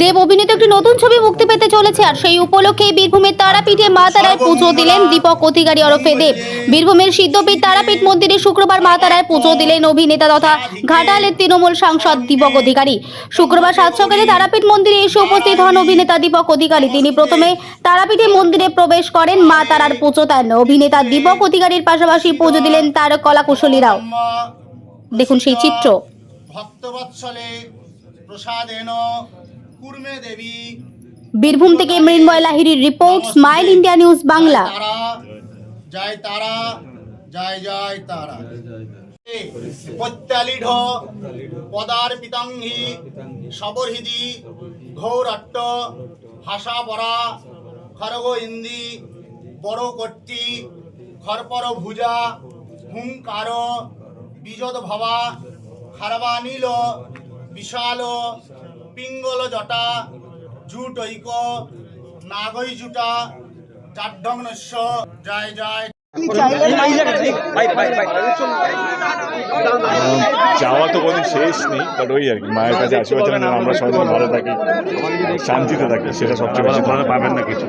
দেব অভিনীত একটি নতুন ছবি মুক্তি পেতে চলেছে, আর সেই উপলক্ষে বীরভূমের তারাপীঠে মা তারায় পুজো দিলেন দীপক অধিকারী ওরফে দেব। বীরভূমের সিদ্ধপীঠ তারাপীঠ মন্দিরে শুক্রবার মা তারায় পুজো দিলেন অভিনেতা তথা ঘাটালের তৃণমূল সাংসদ দীপক অধিকারী। শুক্রবার সাত সকালে তারাপীঠ মন্দিরে এসে উপস্থিত হন অভিনেতা দীপক অধিকারী। তিনি প্রথমে তারাপীঠে মন্দিরে প্রবেশ করেন, মা তারার পুজো দেন। অভিনেতা দীপক অধিকারীর পাশাপাশি পুজো দিলেন তার কলাকুশলীরাও। দেখুন সেই চিত্র। ভক্তবৎসলে প্রসাদেন কুর্মে দেবী। বীরভূম থেকে Mrinmoy লাহিড়ির report smile India news Bangla. জয় তারা জয় জয় তারা। প্রত্যালিঢ পদার পিতাঙ্গি সবরহিদি ঘৌরাট্ট হাসা বরা খরগ ইন্দি বড় কর্তি খরপর ভুজা হুঙ্কার বিজদ ভবা খারবা নীল বিশাল পিঙ্গল জটা জুটৈক নাগৈ জুটা চাড্ডংনস্য জয় জয়। যাওয়া তো কোনো শেষ নেই বাট ওই আর কি, মায়ের কাছে আশীর্বাদ আমরা সবাই ভালো থাকি, শান্তিতে থাকি, সেটা সবচেয়ে আপনারা পাবেন না কিছু।